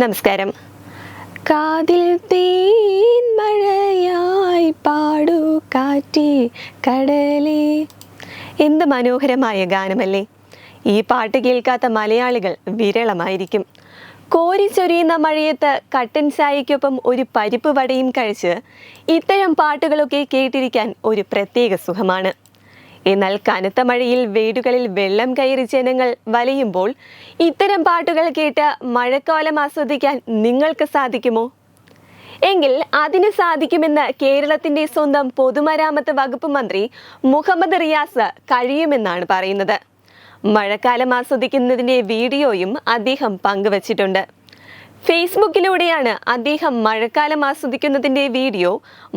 നമസ്കാരം. കാതിൽ തേൻ മഴയായി പാടു കാറ്റി കടലി. എന്ത് മനോഹരമായ ഗാനമല്ലേ. ഈ പാട്ട് കേൾക്കാത്ത മലയാളികൾ വിരളമായിരിക്കും. കോരിച്ചൊരിയുന്ന മഴയത്ത് കട്ടൻ ചായയ്ക്കൊപ്പം ഒരു പരിപ്പ് വടയും കഴിച്ച് ഇത്തരം പാട്ടുകളൊക്കെ കേട്ടിരിക്കാൻ ഒരു പ്രത്യേക സുഖമാണ്. എന്നാൽ കനത്ത മഴയിൽ വീടുകളിൽ വെള്ളം കയറി ജനങ്ങൾ വലയുമ്പോൾ ഇത്തരം പാട്ടുകൾ കേട്ട് മഴക്കാലം ആസ്വദിക്കാൻ നിങ്ങൾക്ക് സാധിക്കുമോ? എങ്കിൽ അതിന് സാധിക്കുമെന്ന് കേരളത്തിന്റെ സ്വന്തം പൊതുമരാമത്ത് വകുപ്പ് മന്ത്രി മുഹമ്മദ് റിയാസ് കഴിയുമെന്നാണ് പറയുന്നത്. മഴക്കാലം ആസ്വദിക്കുന്നതിന്റെ വീഡിയോയും അദ്ദേഹം പങ്കുവച്ചിട്ടുണ്ട്. ഫേസ്ബുക്കിലൂടെയാണ് അദ്ദേഹം മഴക്കാലം ആസ്വദിക്കുന്നതിന്റെ വീഡിയോ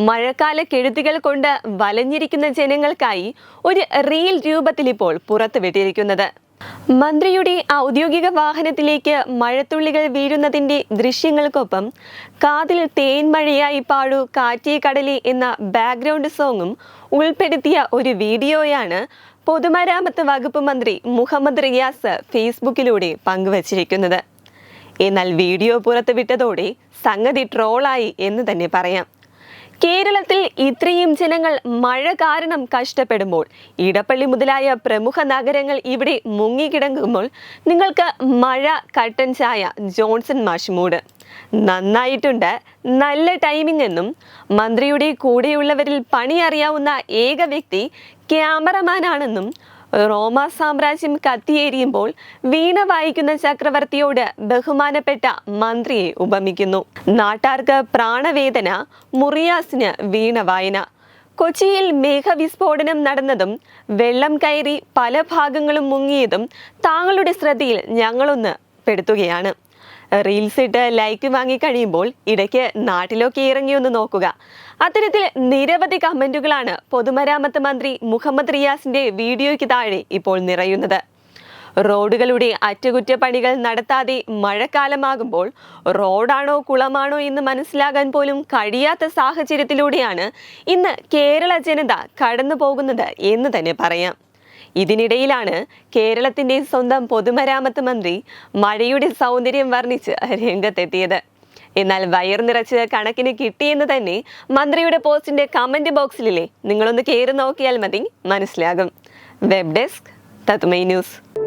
മഴക്കാല കെഴുതികൾ കൊണ്ട് വലഞ്ഞിരിക്കുന്ന ജനങ്ങൾക്കായി ഒരു റീൽ രൂപത്തിൽ ഇപ്പോൾ പുറത്തുവിട്ടിരിക്കുന്നത്. മന്ത്രിയുടെ ഔദ്യോഗിക വാഹനത്തിലേക്ക് മഴത്തുള്ളികൾ വീഴുന്നതിന്റെ ദൃശ്യങ്ങൾക്കൊപ്പം കാതിൽ തേൻമഴയായി പാടു കാറ്റേ കടലി എന്ന ബാക്ക്ഗ്രൗണ്ട് സോങ്ങും ഉൾപ്പെടുത്തിയ ഒരു വീഡിയോയാണ് പൊതുമരാമത്ത് വകുപ്പ് മന്ത്രി മുഹമ്മദ് റിയാസ് ഫേസ്ബുക്കിലൂടെ പങ്കുവച്ചിരിക്കുന്നത്. എന്നാൽ വീഡിയോ പുറത്തുവിട്ടതോടെ സംഗതി ട്രോളായി എന്ന് തന്നെ പറയാം. കേരളത്തിൽ ഇത്രയും ജനങ്ങൾ മഴ കാരണം കഷ്ടപ്പെടുമ്പോൾ ഇടപ്പള്ളി മുതലായ പ്രമുഖ നഗരങ്ങൾ ഇവിടെ മുങ്ങിക്കിടങ്ങുമ്പോൾ നിങ്ങൾക്ക് മഴ കട്ടൻ ചായ ജോൺസൺ മാഷ്മൂട്. നന്നായിട്ടുണ്ട്. നല്ല ടൈമിംഗ് എന്നും മന്ത്രിയുടെ കൂടെയുള്ളവരിൽ പണി അറിയാവുന്ന ഏക വ്യക്തി ക്യാമറമാനാണെന്നും റോമ സാമ്രാജ്യം കത്തിയേരിയുമ്പോൾ വീണ വായിക്കുന്ന ചക്രവർത്തിയോട് ബഹുമാനപ്പെട്ട മന്ത്രിയെ ഉപമിക്കുന്നു. നാട്ടാർക്ക് പ്രാണവേദന മുറിയാസിന് വീണ വായന. കൊച്ചിയിൽ മേഘവിസ്ഫോടനം നടന്നതും വെള്ളം കയറി പല ഭാഗങ്ങളും മുങ്ങിയതും താങ്കളുടെ ശ്രദ്ധയിൽ ഞങ്ങളൊന്ന് പെടുത്തുകയാണ്. റീൽസ് ഇട്ട് ലൈക്ക് വാങ്ങി കഴിയുമ്പോൾ ഇടയ്ക്ക് നാട്ടിലൊക്കെ ഇറങ്ങി ഒന്ന് നോക്കുക. അത്തരത്തിൽ നിരവധി കമന്റുകളാണ് പൊതുമരാമത്ത് മന്ത്രി മുഹമ്മദ് റിയാസിന്റെ വീഡിയോയ്ക്ക് താഴെ ഇപ്പോൾ നിറയുന്നത്. റോഡുകളുടെ അറ്റകുറ്റപ്പണികൾ നടത്താതെ മഴക്കാലമാകുമ്പോൾ റോഡാണോ കുളമാണോ എന്ന് മനസ്സിലാകാൻ പോലും കഴിയാത്ത സാഹചര്യത്തിലൂടെയാണ് ഇന്ന് കേരള ജനത കടന്നു പോകുന്നത് എന്ന് തന്നെ പറയാം. ഇതിനിടയിലാണ് കേരളത്തിന്റെ സ്വന്തം പൊതുമരാമത്ത് മന്ത്രി മഴയുടെ സൗന്ദര്യം വർണിച്ച് രംഗത്തെത്തിയത്. എന്നാൽ വയർ നിറച്ച് കണക്കിന് കിട്ടിയെന്ന് തന്നെ മന്ത്രിയുടെ പോസ്റ്റിന്റെ കമന്റ് ബോക്സിലില്ലേ? നിങ്ങളൊന്ന് കയറി നോക്കിയാൽ മതി. മനസ്സിലാകും. വെബ് ഡെസ്ക് തത്മൈ ന്യൂസ്.